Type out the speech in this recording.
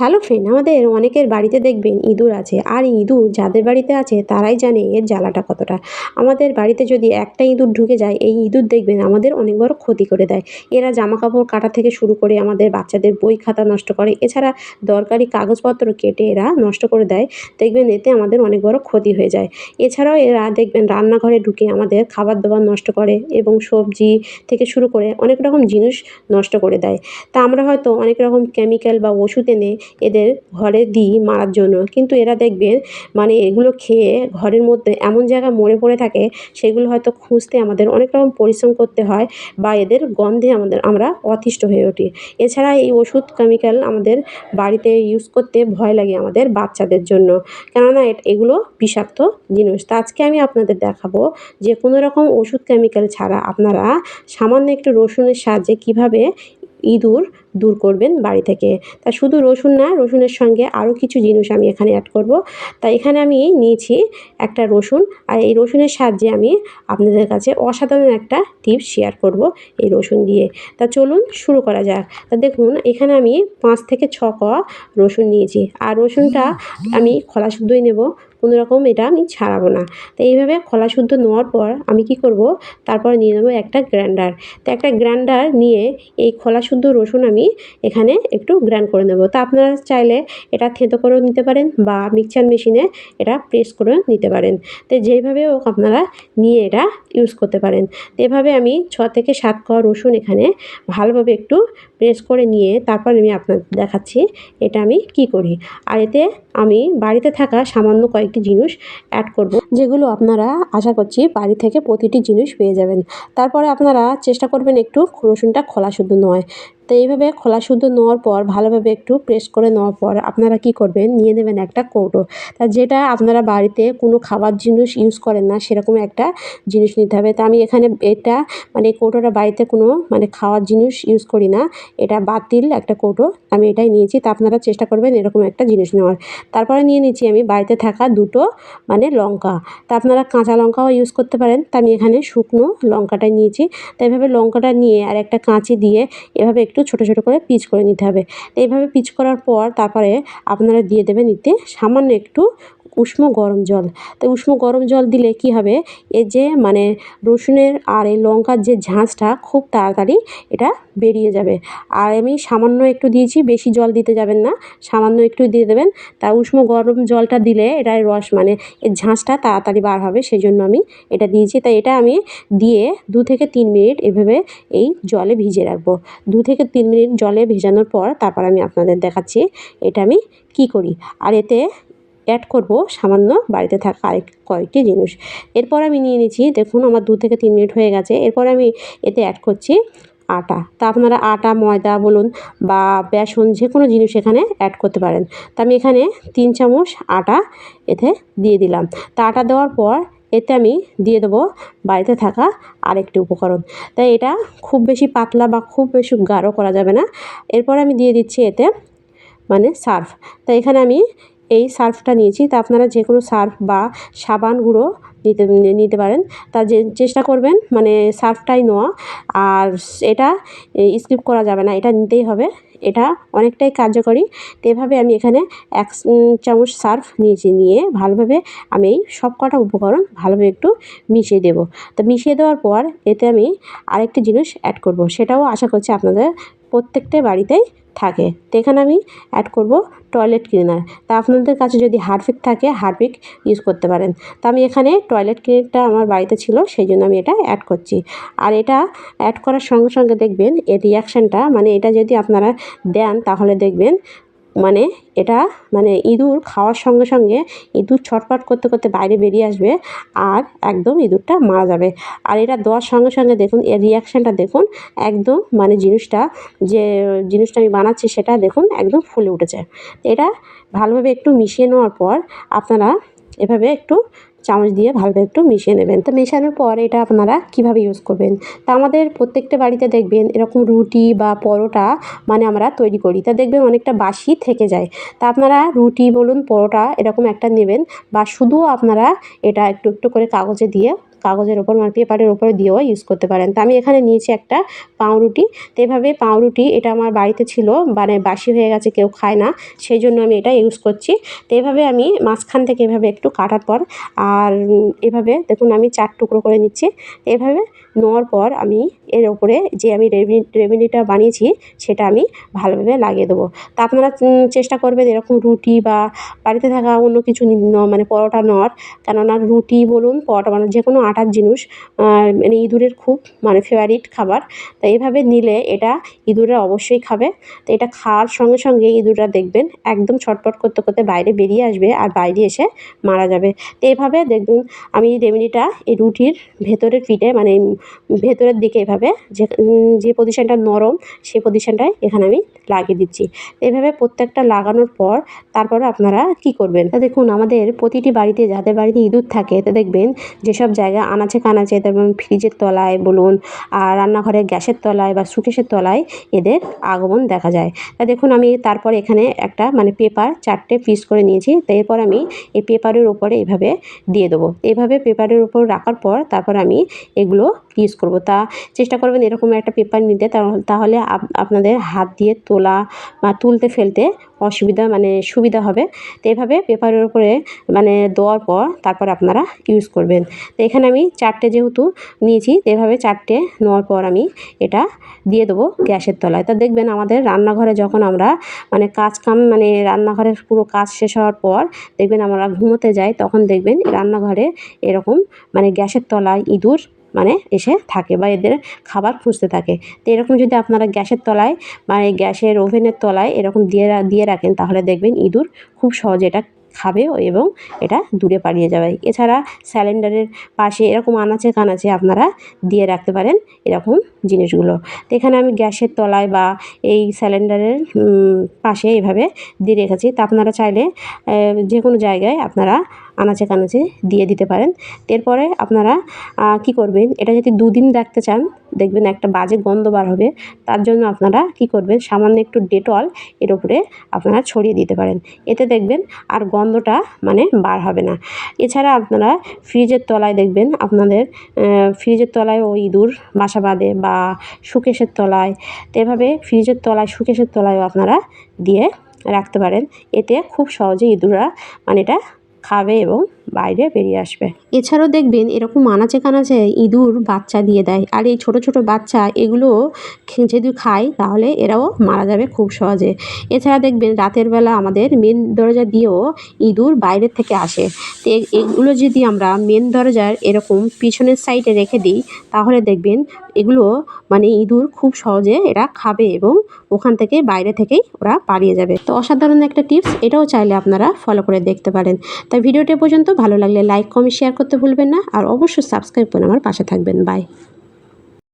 Hello friend আমাদের অনেকের বাড়িতে দেখবেন ইঁদুর আছে। আর ইঁদুর যাদের বাড়িতে আছে, তারাই জানে এর জ্বালাটা কতটা। আমাদের বাড়িতে যদি একটা ইঁদুর ঢুকে যায়, এই ইঁদুর দেখবেন আমাদের অনেক বড় ক্ষতি করে দেয়। এরা জামা কাপড় কাটা থেকে শুরু করে আমাদের বাচ্চাদের বই খাতা নষ্ট করে। এছাড়া দরকারি কাগজপত্র কেটে এরা নষ্ট করে দেয়। দেখবেন এতে আমাদের অনেক বড় ক্ষতি হয়ে যায়। এছাড়াও এরা দেখবেন রান্নাঘরে ঢুকে আমাদের খাবার দাবার নষ্ট করে এবং সবজি থেকে শুরু করে অনেক রকম জিনিস নষ্ট করে দেয়। তা আমরা হয়তো অনেক রকম কেমিক্যাল বা ওষুধ এনে এদের ঘরে দিই মারার জন্য। কিন্তু এরা দেখবেন মানে এগুলো খেয়ে ঘরের মধ্যে এমন জায়গায় মরে পড়ে থাকে, সেগুলো হয়তো খুঁজতে আমাদের অনেক রকম পরিশ্রম করতে হয় বা এদের গন্ধে আমাদের, আমরা অতিষ্ঠ হয়ে উঠি। এছাড়া এই ওষুধ কেমিক্যাল আমাদের বাড়িতে ইউজ করতে ভয় লাগে আমাদের বাচ্চাদের জন্য। কেননা এগুলো বিষাক্ত জিনিস। তা আজকে আমি আপনাদের দেখাবো যে কোনো রকম ওষুধ কেমিক্যাল ছাড়া আপনারা সামান্য একটু রসুনের সাহায্যে কীভাবে ইঁদুর দূর করবেন বাড়ি থেকে। তা শুধু রসুন না, রসুনের সঙ্গে আরও কিছু জিনিস আমি এখানে অ্যাড করব। তা এখানে আমি নিয়েছি একটা রসুন, আর এই রসুনের সাহায্যে আমি আপনাদের কাছে অসাধারণ একটা টিপস শেয়ার করব এই রসুন দিয়ে। তা চলুন শুরু করা যাক। তা দেখুন, এখানে আমি পাঁচ থেকে ছ কোয়া রসুন নিয়েছি। আর রসুনটা আমি খোলা শুদ্ধই নেব, কোনো রকম এটা আমি ছাড়াবো না। তো এইভাবে খোলা শুদ্ধ নেওয়ার পর আমি কি করব, তারপর নিয়ে নেব একটা গ্রাইন্ডার। তো একটা গ্রাইন্ডার নিয়ে এই খোলা শুদ্ধ রসুন আমি এখানে একটু গ্র্যান্ড করে নেব। তা আপনারা চাইলে এটা থেঁতো করেও নিতে পারেন বা মিক্সচার মেশিনে এটা প্রেস করে নিতে পারেন। তো যেইভাবে হোক আপনারা নিয়ে এটা ইউজ করতে পারেন। তো এভাবে আমি ছ থেকে সাত কোয়া রসুন এখানে ভালোভাবে একটু প্রেস করে নিয়ে তারপর আমি আপনার দেখাচ্ছি এটা আমি কি করি। আর এতে আমি বাড়িতে থাকা সামান্য কয়েকটি জিনিস অ্যাড করব, যেগুলো আপনারা আশা করছি বাড়ি থেকে প্রতিটি জিনিস পেয়ে যাবেন। তারপরে আপনারা চেষ্টা করবেন একটু রসুনটা খোলা শুদ্ধ নয়। তো এইভাবে খোলা শুদ্ধ নেওয়ার পর, ভালোভাবে একটু প্রেস করে নেওয়ার পর আপনারা কি করবেন? নিয়ে নেবেন একটা কৌটো। তা যেটা আপনারা বাড়িতে কোনো খাবার জিনিস ইউজ করেন না, সেরকম একটা জিনিস নিতে হবে। তা আমি এখানে এটা মানে কৌটোটা বাড়িতে কোনো মানে খাওয়ার জিনিস ইউজ করি না। এটা বাতিল একটা কৌটো, আমি এটাই নিয়েছি। তা আপনারা চেষ্টা করবেন এরকম একটা জিনিস নেওয়ার। তারপরে নিয়ে নিচ্ছি আমি বাড়িতে থাকা দুটো মানে লঙ্কা। তা আপনারা কাঁচা লঙ্কাও ইউজ করতে পারেন। তা আমি এখানে শুকনো লঙ্কাটা নিয়েছি। তো এভাবে লঙ্কাটা নিয়ে আর একটা কাঁচি দিয়ে এভাবে একটু ছোটো ছোটো করে পিচ করে নিতে হবে। তো এইভাবে পিচ করার পর তারপরে আপনারা দিয়ে দেবেন এতে সামান্য একটু উষ্ণ গরম জল। তো উষ্ণ গরম জল দিলে কি হবে? এর যে মানে রসুনের আর এই লঙ্কার যে ঝাঁঝটা খুব তাড়াতাড়ি এটা বেরিয়ে যাবে। আর আমি সামান্য একটু দিয়েছি, বেশি জল দিতে যাবেন না, সামান্য একটু দিয়ে দেবেন। তা উষ্ণ গরম জলটা দিলে এটার রস মানে এর ঝাঁঝটা তাড়াতাড়ি বার হবে সেই জন্য আমি এটা দিয়েছি। তাই এটা আমি দিয়ে দু থেকে তিন মিনিট এভাবে এই জলে ভিজিয়ে রাখব। দু থেকে তিন মিনিট জলে ভেজানোর পর তারপর আমি আপনাদের দেখাচ্ছি এটা আমি কি করি। আর এতে অ্যাড করব সামান্য বাড়িতে থাকা আরেক কয়েকটি জিনিস। এরপর আমি নিয়ে নিচ্ছি, দেখুন আমার দু থেকে তিন মিনিট হয়ে গেছে। এরপর আমি এতে অ্যাড করছি আটা। তা আপনারা আটা, ময়দা বলুন বা বেসন যে কোনো জিনিস এখানে অ্যাড করতে পারেন। তা আমি এখানে তিন চামচ আটা এতে দিয়ে দিলাম। তা আটা দেওয়ার পর এতে আমি দিয়ে দেবো বাড়িতে থাকা আরেকটি উপকরণ। তাই এটা খুব বেশি পাতলা বা খুব বেশি গাঢ় করা যাবে না। এরপর আমি দিয়ে দিচ্ছি এতে মানে সার্ফ। তাই এখানে আমি এই সার্ফটা নিয়েছি। তা আপনারা যে কোনো সার্ফ বা সাবান গুঁড়ো নিতে নিতে পারেন। তা যে, চেষ্টা করবেন মানে সার্ফটাই নেওয়া। আর এটা স্কিপ করা যাবে না, এটা নিতেই হবে। এটা অনেকটাই কার্যকরী। তো এভাবে আমি এখানে এক চামচ সার্ফ নিয়েছি, নিয়ে ভালোভাবে আমি এই সব কটা উপকরণ ভালোভাবে একটু মিশিয়ে দেবো। তো মিশিয়ে দেওয়ার পর এতে আমি আরেকটি জিনিস অ্যাড করব। সেটাও আশা করছি আপনাদের প্রত্যেকটা বাড়িতেই থাকে। তো এখানে আমি অ্যাড করব টয়লেট ক্লিনার তা আপনাদের কাছে যদি হারপিক থাকে হারপিক ইউজ করতে পারেন। তা আমি এখানে টয়লেট ক্লিনারটা আমার বাড়িতে ছিল, সেই জন্য আমি এটা অ্যাড করছি। আর এটা অ্যাড করার সঙ্গে সঙ্গে দেখবেন এর রিয়াকশানটা মানে এটা যদি আপনারা দেন, তাহলে দেখবেন মানে এটা মানে ইঁদুর খাওয়ার সঙ্গে সঙ্গে ইঁদুর ছটপট করতে করতে বাইরে বেরিয়ে আসবে আর একদম ইঁদুরটা মারা যাবে। আর এটা দেওয়ার সঙ্গে সঙ্গে দেখুন, এর রিয়াকশানটা দেখুন, একদম মানে জিনিসটা যে জিনিসটা আমি বানাচ্ছি সেটা দেখুন একদম ফুলে উঠেছে। এটা ভালোভাবে একটু মিশিয়ে নেওয়ার পর আপনারা এভাবে একটু চামচ দিয়ে ভালোভাবে একটু মিশিয়ে নেবেন। তো মেশানোর পর এটা আপনারা কীভাবে ইউজ করবেন? তা আমাদের প্রত্যেকটা বাড়িতে দেখবেন এরকম রুটি বা পরোটা মানে আমরা তৈরি করি। তা দেখবেন অনেকটা বাসি থেকে যায়। তা আপনারা রুটি বলুন, পরোটা এরকম একটা নেবেন বা শুধু আপনারা এটা একটু একটু করে কাগজে দিয়ে কাগজের ওপর মানে পেপারের ওপরে দিয়েও ইউজ করতে পারেন। তো আমি এখানে নিয়েছি একটা পাউরুটি। তো এভাবে পাউরুটি এটা আমার বাড়িতে ছিল মানে বাসি হয়ে গেছে, কেউ খায় না সেই জন্য আমি এটা ইউজ করছি। তো এভাবে আমি মাঝখান থেকে এভাবে একটু কাটার পর আর এভাবে দেখুন আমি চার টুকরো করে নিচ্ছি। এভাবে নেওয়ার পর আমি এর ওপরে যে আমি রেমিডিটা বানিয়েছি, সেটা আমি ভালোভাবে লাগিয়ে দেবো। তা আপনারা চেষ্টা করবেন এরকম রুটি বা বাড়িতে থাকা অন্য কিছু মানে পরোটা নেওয়ার। কেননা রুটি বলুন, পরোটা বানানো যে কোনো আটার জিনিস মানে ইঁদুরের খুব মানে ফেভারিট খাবার। তো এইভাবে নিলে এটা ইঁদুররা অবশ্যই খাবে। তো এটা খাওয়ার সঙ্গে সঙ্গে ইঁদুররা দেখবেন একদম ছটপট করতে করতে বাইরে বেরিয়ে আসবে আর বাইরে এসে মারা যাবে। তো এইভাবে দেখবেন আমি রেমেডিটা এই রুটির ভেতরের পিঠে মানে ভেতরের দিকে এভাবে যে পজিশনটা নরম সেই পজিশনটায় এখানে আমি লাগিয়ে দিচ্ছি। এইভাবে প্রত্যেকটা লাগানোর পর তারপরে আপনারা কি করবেন? তা দেখুন, আমাদের প্রতিটি বাড়িতে যাদের বাড়িতে ইঁদুর থাকে, তা দেখবেন যেসব জায়গা আনাচে কানাচে তারপর ফ্রিজের তলায় বলুন, আর রান্নাঘরের গ্যাসের তলায় বা সুকেশের তলায় এদের আগমন দেখা যায়। তা দেখুন, আমি তারপর এখানে একটা মানে পেপার চারটে পিস করে নিয়েছি। এরপর আমি এই পেপারের উপরে এভাবে দিয়ে দেবো। এভাবে পেপারের উপর রাখার পর তারপর আমি এগুলো পিস করব। তা চেষ্টা করবেন এরকম একটা পেপার নিতে। তাহলে আপনাদের হাত দিয়ে তোলা বা তুলতে ফেলতে অসুবিধা মানে সুবিধা হবে। তো এভাবে পেপারের উপরে মানে দেওয়ার পর তারপর আপনারা ইউজ করবেন। তো এখানে আমি চারটে যেহেতু নিয়েছি, তো এভাবে চারটে নেওয়ার পর আমি এটা দিয়ে দেবো গ্যাসের তলায়। তা দেখবেন আমাদের রান্নাঘরে যখন আমরা মানে কাজ কাম মানে রান্নাঘরের পুরো কাজ শেষ হওয়ার পর দেখবেন আমরা ঘুমোতে যাই, তখন দেখবেন রান্নাঘরে এরকম মানে গ্যাসের তলায় ইঁদুর মানে এসে থাকে বা এদের খাবার খুঁজতে থাকে। তো এরকম যদি আপনারা গ্যাসের তলায় মানে গ্যাসের ওভেনের তলায় এরকম দিয়ে দিয়ে রাখেন, তাহলে দেখবেন ইঁদুর খুব সহজে এটা খাবে এবং এটা দূরে পালিয়ে যাবে। এছাড়া স্যালেন্ডারের পাশে এরকম আনাচে কানাচে আপনারা দিয়ে রাখতে পারেন এরকম জিনিসগুলো। তো এখানে আমি গ্যাসের তলায় বা এই সিলিন্ডারের পাশে এভাবে দিয়ে রেখেছি। তা আপনারা চাইলে যে কোনো জায়গায় আপনারা আনাচে কানাচে দিয়ে দিতে পারেন। এরপরে আপনারা কি করবেন, এটা যদি দুদিন রাখতে চান, দেখবেন একটা বাজে গন্ধ বার হবে, তার জন্য আপনারা কি করবেন, সামান্য একটু ডেটল এর উপরে আপনারা ছড়িয়ে দিতে পারেন। এতে দেখবেন আর গন্ধটা মানে বার হবে না। এছাড়া আপনারা ফ্রিজের তলায় দেখবেন, আপনাদের ফ্রিজের তলায় ওই ইঁদুর বাসা বাঁধে বা সুকেশের তলায় এভাবে ফ্রিজের তলায়, সুকেশের তলায়ও আপনারা দিয়ে রাখতে পারেন। এতে খুব সহজে ইঁদুররা মানে এটা খাবে এবং বাইরে বেরিয়ে আসবে। এছাড়াও দেখবেন এরকম আনাচে কানাচে ইঁদুর বাচ্চা দিয়ে দেয়। আর এই ছোট ছোট বাচ্চা এগুলো যদি খায় তাহলে এরাও মারা যাবে খুব সহজে। এছাড়া দেখবেন রাতের বেলা আমাদের মেন দরজা দিয়েও ইঁদুর বাইরের থেকে আসে। তো এগুলো যদি আমরা মেন দরজার এরকম পিছনের সাইডে রেখে দিই, তাহলে দেখবেন এগুলো মানে ইঁদুর খুব সহজে এরা খাবে এবং ওখান থেকে বাইরে থেকেই ওরা পালিয়ে যাবে। তো অসাধারণ একটা টিপস এটাও চাইলে আপনারা ফলো করে দেখতে পারেন। তাই ভিডিওটি পর্যন্ত ভালো লাগলে লাইক কমেন্ট শেয়ার করতে ভুলবেন না। আর অবশ্যই সাবস্ক্রাইব করে আমার পাশে থাকবেন। বাই